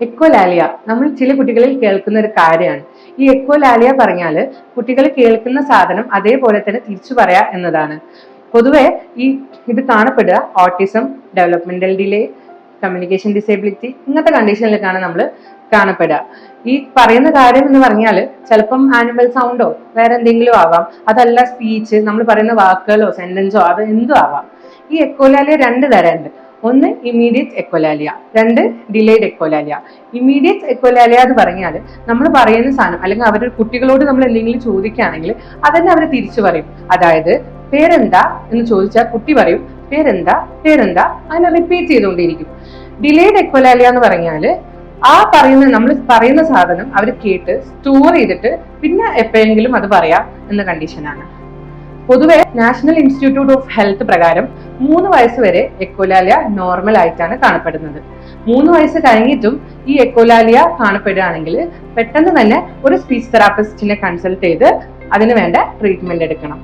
Echolalia. നമ്മൾ ചില കുട്ടികളിൽ കേൾക്കുന്ന ഒരു കാര്യമാണ്. ഈ എക്കോലാലിയ പറഞ്ഞാൽ കുട്ടികൾ കേൾക്കുന്ന സാധനം അതേപോലെ തന്നെ തിരിച്ചു പറയാ എന്നതാണ്. പൊതുവെ ഈ ഇത് കാണപ്പെടുക autism developmental delay communication disability ഇങ്ങനത്തെ കണ്ടീഷനിലേക്കാണ് നമ്മൾ കാണപ്പെടുക. ഈ പറയുന്ന കാര്യം എന്ന് പറഞ്ഞാൽ ചിലപ്പം ആനിമൽ സൗണ്ടോ വേറെ എന്തെങ്കിലും ആവാം. അതല്ല സ്പീച്ച് നമ്മൾ പറയുന്ന വാക്കുകളോ സെന്റൻസോ അത് എന്തോ ആവാം. ഈ എക്കോലാലിയ രണ്ട് തരമുണ്ട്. ഒന്ന് ഇമ്മീഡിയറ്റ് എക്കോലാലിയ രണ്ട് ഡിലേഡ് എക്കോലാലിയ ഇമ്മീഡിയറ്റ് എക്കോലാലിയ എന്ന് പറഞ്ഞാൽ നമ്മൾ പറയുന്ന സാധനം അല്ലെങ്കിൽ അവരുടെ കുട്ടികളോട് നമ്മൾ എന്തെങ്കിലും ചോദിക്കുകയാണെങ്കിൽ അതന്നെ അവർ തിരിച്ചു പറയും. അതായത് പേരെന്താ എന്ന് ചോദിച്ചാൽ കുട്ടി പറയും പേരെന്താ പേരെന്താ? അതിനെ റിപ്പീറ്റ് ചെയ്തുകൊണ്ടിരിക്കും. ഡിലേഡ് എക്കോലാലിയ എന്ന് പറഞ്ഞാൽ ആ പറയുന്ന നമ്മൾ പറയുന്ന സാധനം അവർ കേട്ട് സ്റ്റോർ ചെയ്തിട്ട് പിന്നെ എപ്പോഴെങ്കിലും അത് പറയാം എന്ന കണ്ടീഷനാണ് പൊതുവെ നാഷണൽ ഇൻസ്റ്റിറ്റ്യൂട്ട് ഓഫ് ഹെൽത്ത് പ്രകാരം മൂന്ന് വയസ്സ് വരെ എക്കോലാലിയ നോർമൽ ആയിട്ടാണ് കാണപ്പെടുന്നത്. മൂന്ന് വയസ്സ് കഴിഞ്ഞിട്ടും ഈ എക്കോലാലിയ കാണപ്പെടുകയാണെങ്കിൽ പെട്ടെന്ന് തന്നെ ഒരു സ്പീച്ച് തെറാപ്പിസ്റ്റിനെ കൺസൾട്ട് ചെയ്ത് അതിനു വേണ്ട ട്രീറ്റ്മെന്റ് എടുക്കണം.